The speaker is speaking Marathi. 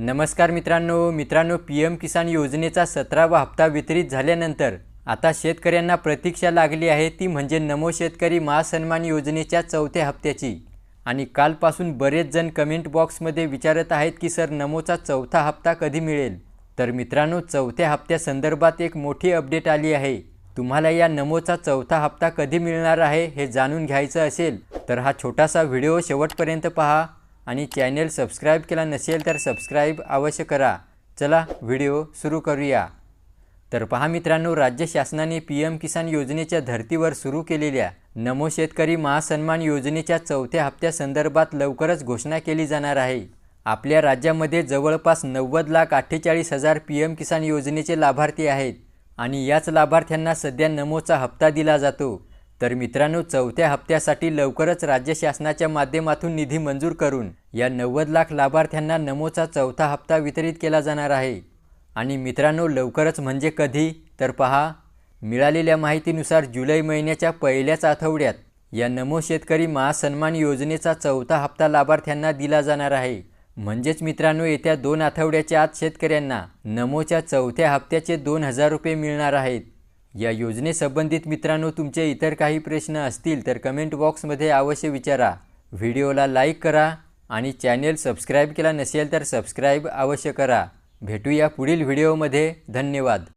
नमस्कार मित्रांनो मित्रांनो पी एम किसान योजनेचा सतरावा हप्ता वितरित झाल्यानंतर आता शेतकऱ्यांना प्रतीक्षा लागली आहे ती म्हणजे नमो शेतकरी महासन्मान योजनेच्या चौथ्या हप्त्याची. आणि कालपासून बरेच जण कमेंट बॉक्समध्ये विचारत आहेत की सर नमोचा चौथा हप्ता कधी मिळेल? तर मित्रांनो चौथ्या हप्त्यासंदर्भात एक मोठी अपडेट आली आहे. तुम्हाला या नमोचा चौथा हप्ता कधी मिळणार आहे हे जाणून घ्यायचं असेल तर हा छोटासा व्हिडिओ शेवटपर्यंत पहा. आणि चॅनेल सबस्क्राईब केला नसेल तर सबस्क्राईब अवश्य करा. चला व्हिडिओ सुरू करूया. तर पहा मित्रांनो राज्य शासनाने पी एम किसान योजनेच्या धर्तीवर सुरू केलेल्या नमो शेतकरी महासन्मान योजनेच्या चौथ्या हप्त्यासंदर्भात लवकरच घोषणा केली जाणार आहे. आपल्या राज्यामध्ये जवळपास नव्वद लाख अठ्ठेचाळीस हजार पी एम किसान योजनेचे लाभार्थी आहेत आणि याच लाभार्थ्यांना सध्या नमोचा हप्ता दिला जातो. तर मित्रांनो चौथ्या हप्त्यासाठी लवकरच राज्य शासनाच्या माध्यमातून निधी मंजूर करून या नव्वद लाख लाभार्थ्यांना नमोचा चौथा हप्ता वितरित केला जाणार आहे. आणि मित्रांनो लवकरच म्हणजे कधी? तर पहा मिळालेल्या माहितीनुसार जुलै महिन्याच्या पहिल्याच आठवड्यात या नमो शेतकरी महासन्मान योजनेचा चौथा हप्ता लाभार्थ्यांना दिला जाणार आहे. म्हणजेच मित्रांनो येत्या दोन आठवड्याच्या आत शेतकऱ्यांना नमोच्या चौथ्या हप्त्याचे दोन हजार रुपये मिळणार आहेत. या योजनेसंबंधित मित्रांनो तुमचे इतर काही प्रश्न असतील तर कमेंट बॉक्समध्ये अवश्य विचारा. व्हिडिओला लाईक करा आणि चॅनेल सबस्क्राईब केला नसेल तर सबस्क्राईब अवश्य करा. भेटूया पुढील व्हिडिओमध्ये धन्यवाद.